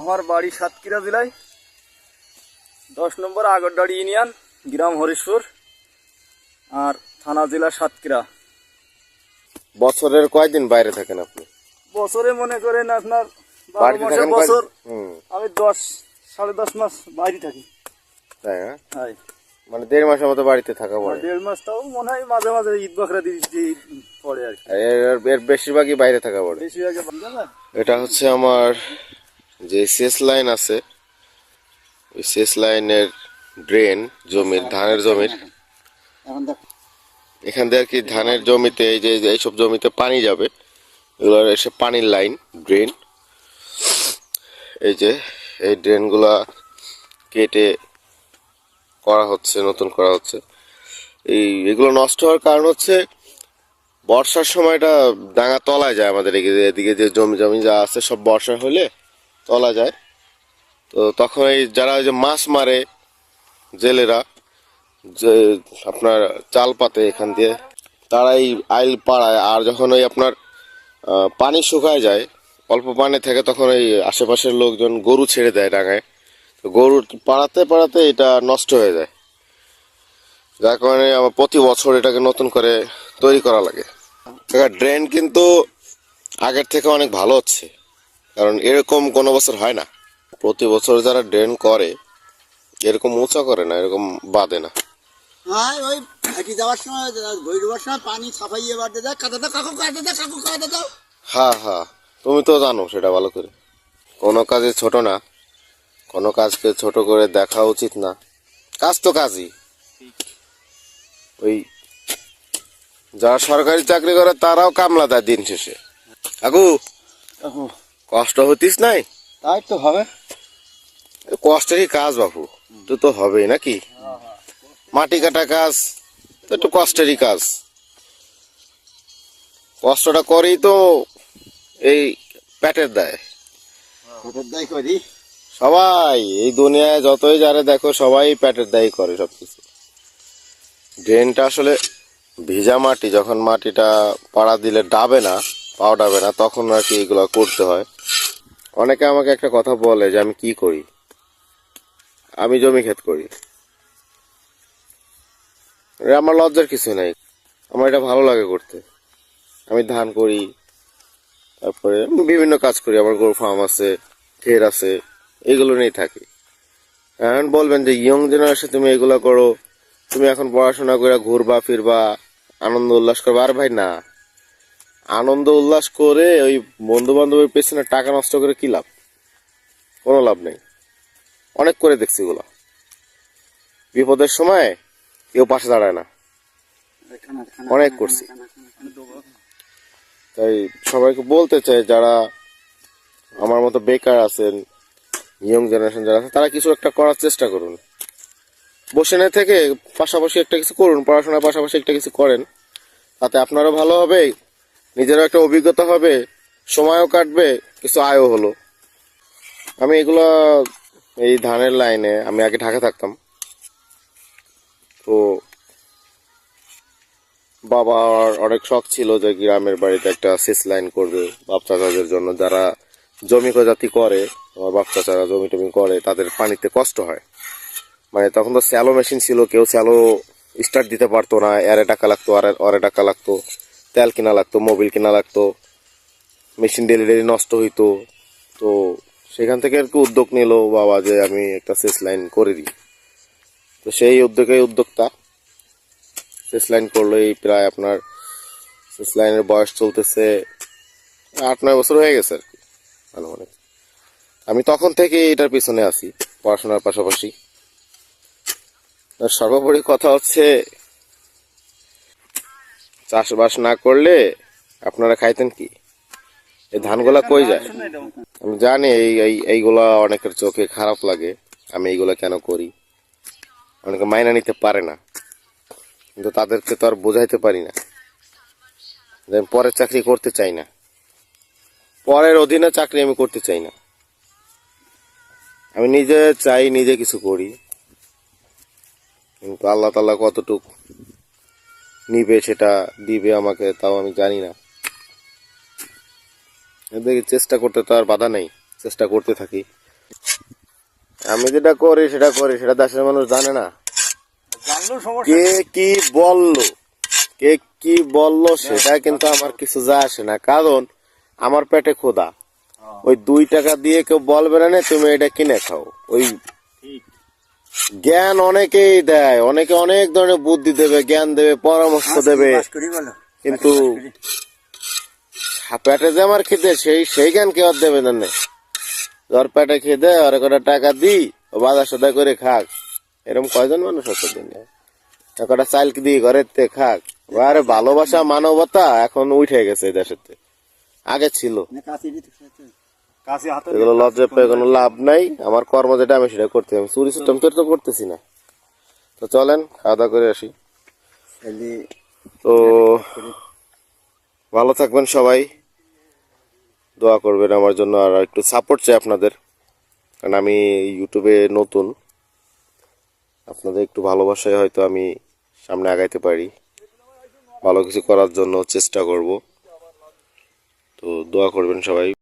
আমার বাড়ি সাতক্ষীরা জেলায়। দশ নম্বর আগরডাড়ি ইউনিয়ন গ্রাম হরিশপুর আর থানা জেলা সাতক্ষীরা। বছরের কয়দিন বাইরে থাকেন আপনি? বছরে মনে করেন আপনার বারো মাসে বছর আমি দশ সাড়ে দশ মাস বাইরে থাকি। তাই হ্যাঁ মানে দেড় মাসের মতো বাড়িতে থাকা পড়ে দেড় মাস তাও মনে হয় মাঝে মাঝে ঈদ বকরা ঈদ পড়ে আর কি। এর বেশিরভাগই বাইরে থাকা পড়ে। বেশিরভাগে এটা হচ্ছে আমার যে শেষ লাইন আছে ওই শেষ লাইনের ড্রেন জমির ধানের জমির এখান দিয়ে আর কি ধানের জমিতে এই যে এইসব জমিতে পানি যাবে এগুলো এসে পানির লাইন ড্রেন এই যে এই ড্রেনগুলা কেটে করা হচ্ছে নতুন করা হচ্ছে। এই এগুলো নষ্ট হওয়ার কারণ হচ্ছে বর্ষার সময়টা ডাঙা তলায় যায় আমাদের এদিকে যে জমি জমি যা আছে সব বর্ষা হলে তলা যায়। তো তখন এই যারা ওই যে মাছ মারে জেলেরা, যে আপনার চাল পাতে এখান দিয়ে তারা এই আইল পাড়ায়। আর যখন ওই আপনার পানি শুকায় যায়, অল্প পানি থাকে তখন এই আশেপাশের লোকজন গরু ছেড়ে দেয় ডাঙায়। তো গরু পাড়াতে পাড়াতে এটা নষ্ট হয়ে যায়। যার কারণে আমার প্রতি বছর এটাকে নতুন করে তৈরি করা লাগে। ড্রেন কিন্তু আগের থেকে অনেক ভালো হচ্ছে। কারণ এরকম কোনো বছর হয় না। প্রতি বছর যারা ড্রেন করে এরকম উঁচা করে না এরকম বাঁধে না। হ্যাঁ ওই হাঁটি যাওয়ার সময় ভই ডোবার সময় পানি ছাপাইয়ে বাড়তে যায় কাদা দাও কাকু কাদা দাও কাকু কাদা দাও। হ্যাঁ হ্যাঁ তুমি তো জানো সেটা ভালো করে। কোনো কাজে ছোট না কোনো কাজকে ছোট করে দেখা উচিত না। কাজ তো কাজই। ওই যারা সরকারি চাকরি করে তারাও কামলা দেয় দিন শেষে। আগু কষ্ট হতিস নাই? তাই তো হবে। কষ্টেরই কাজ বাবু তো তো হবেই নাকি? মাটি কাটা কাজ তো একটু কষ্টেরই কাজ। কষ্টটা করেই তো এই পেটের দেয়। ভোটের দায় করি? সবাই এই দুনিয়ায় যতই যারে দেখো সবাই পেটের দায়ী করে সবকিছু। ড্রেনটা আসলে ভিজা মাটি যখন মাটিটা পাড়া দিলে ডাবে না পাও ডাবে না তখন আর কি এগুলো করতে হয়। অনেকে আমাকে একটা কথা বলে যে আমি কি করি? আমি জমি ক্ষেত করি। আমার লজ্জার কিছু নাই। আমার এটা ভালো লাগে করতে। আমি ধান করি, তারপরে বিভিন্ন কাজ করি। আমার গরু ফার্ম আছে, খের আছে, এগুলো নিয়ে থাকি। এখন বলবেন যে ইয়ং জেনারেশন তুমি এগুলো করো। তুমি এখন পড়াশোনা করে ঘুরবা, ফিরবা, আনন্দ উল্লাস করবা। আর ভাই না। আনন্দ উল্লাস করে ওই বন্ধু বান্ধবের পেছনে টাকা নষ্ট করে কি লাভ? কোনো লাভ নেই। অনেক করে দেখছি এগুলো। বিপদের সময় কেউ পাশে দাঁড়ায় না। অনেক করছি। তাই সবাইকে বলতে চাই, যারা আমার মতো বেকার আছেন ইয়ং জেনারেশন যারা আছে, তারা কিছু একটা করার চেষ্টা করুন। বসে না থেকে পাশাপাশি একটা কিছু করুন, পড়াশোনার পাশাপাশি একটা কিছু করেন। তাতে আপনারও ভালো হবে নিজেরও একটা অভিজ্ঞতা হবে, সময়ও কাটবে, কিছু আয়ও হলো। আমি এগুলো, এই ধানের লাইনে, আমি আগে ঢাকা থাকতাম। তো বাবার অনেক শখ ছিল যে গ্রামের বাড়িতে একটা সেচ লাইন করবে বাপ চাচাদের জন্য। যারা জমি জাতি করে, আমার বাপ চাচারা জমি টমি করে, তাদের পানিতে কষ্ট হয়। মানে তখন তো স্যালো মেশিন ছিল, কেউ স্যালো স্টার্ট দিতে পারতো না, এরে টাকা লাগতো, আর অরে টাকা লাগতো। তেল কিনা লাগতো, মোবিল কিনা লাগতো, মেশিন ডেলি ডেলি নষ্ট হইতো। তো সেখান থেকে আর কি উদ্যোগ নিল বাবা যে আমি একটা সেচ লাইন করে দিই। তো সেই উদ্যোগে উদ্যোক্তা সেচ লাইন করল। এই প্রায় আপনার সেচ লাইনের বয়স চলতেছে আট নয় বছর হয়ে গেছে আর কি, আনুমানিক। আমি তখন থেকে এটার পিছনে আছি, পড়াশোনার পাশাপাশি। সর্বোপরি কথা হচ্ছে চাষবাস না করলে আপনারা খাইতেন কি? এই ধানগুলা কই যায়? আমি জানি এই, এই- এইগুলা অনেকের চোখে খারাপ লাগে। আমি এইগুলা কেন করি? অনেকে মাইনা নিতে পারে না। কিন্তু তাদেরকে তো আর বোঝাইতে পারি না। আমি পরের চাকরি করতে চাই না। পরের অধীনে চাকরি আমি করতে চাই না। আমি নিজে চাই, নিজে কিছু করি। কিন্তু আল্লাহ তাল্লাহ কতটুক নিবে সেটা দিবে আমাকে তাও আমি জানি না। এদিকে চেষ্টা করতে তো আর বাধা নেই চেষ্টা করতে থাকি। আমি যেটা করি সেটা করি সেটা দেশের মানুষ জানে না। কে কি বলল? কে কি বলল সেটা কিন্তু আমার কিছু যায় আসে না। কারণ আমার পেটে খোদা ওই দুই টাকা দিয়ে কেউ বলবে না তুমি এটা কিনে খাও। ওই জ্ঞান অনেকেই দেয় অনেকে অনেক ধরনের বুদ্ধি দেবে জ্ঞান দেবে পরামর্শ দেবে। বাস করি বলো। কিন্তু পেটে যে আমার খেতে সেই সেই জ্ঞান কেউ আর দেবে না। জ্বর পেটে খেতে আর কটা টাকা দিই ও বাজার সদা করে খাক। এরকম কয়জন মানুষ আছে দিনে কটা চাল দিই ঘরের তে খাক। আরে ভালোবাসা মানবতা এখন উঠে গেছে এই দেশেতে। আগে ছিল। এগুলো লজ্জা পেয়ে কোনো লাভ নাই। আমার কর্ম যেটা আমি সেটা করতে আমি চুরি সিস্টেম তো করতেছি না। তো চলেন খাওয়া দাওয়া করে আসি। তো ভালো থাকবেন সবাই। দোয়া করবেন আমার জন্য আর একটু সাপোর্ট চাই আপনাদের। কারণ আমি ইউটিউবে নতুন। আপনাদের একটু ভালোবাসায় হয়তো আমি সামনে আগাইতে পারি। ভালো কিছু করার জন্য চেষ্টা করব। তো দোয়া করবেন সবাই।